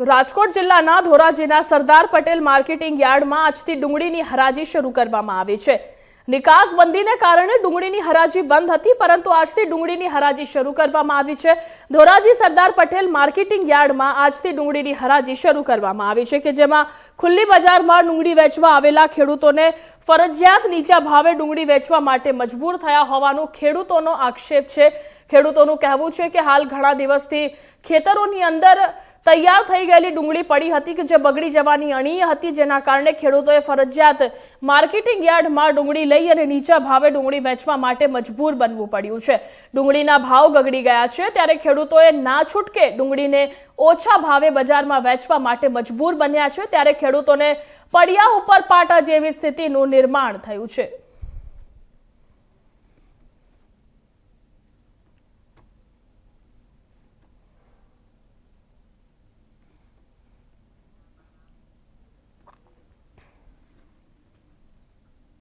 રાજકોટ જિલ્લાના ધોરાજીના સરદાર પટેલ માર્કેટિંગ યાર્ડમાં આજથી ડુંગળીની હરાજી શરૂ કરવામાં આવી છે. નિકાસ બંધીને કારણે ડુંગળીની હરાજી બંધ હતી, પરંતુ આજથી ડુંગળીની હરાજી શરૂ કરવામાં આવી છે. ધોરાજી સરદાર પટેલ માર્કેટિંગ યાર્ડમાં આજથી ડુંગળીની હરાજી શરૂ કરવામાં આવી છે કે જેમાં ખુલ્લી બજારમાં ડુંગળી વેચવા આવેલા ખેડૂતોને ફરજિયાત નીચા ભાવે ડુંગળી વેચવા માટે મજબૂર થયા હોવાનો ખેડૂતોનો આક્ષેપ છે. ખેડૂતોનું કહેવું છે કે હાલ ઘણા દિવસથી ખેતરોની અંદર તૈયાર થઈ ગયેલી ડુંગળી પડી હતી કે જે બગડી જવાની અણીય હતી, જેના કારણે ખેડૂતોએ ફરજિયાત માર્કેટિંગ યાર્ડમાં ડુંગળી લઈ અને નીચા ભાવે ડુંગળી વેચવા માટે મજબૂર બનવું પડ્યું છે. ડુંગળીના ભાવ ગગડી ગયા છે, ત્યારે ખેડૂતોએ ના છૂટકે ડુંગળીને ઓછા ભાવે બજારમાં વેચવા માટે મજબૂર બન્યા છે, ત્યારે ખેડૂતોને પડિયા ઉપર પાટા જેવી સ્થિતિનું નિર્માણ થયું છે.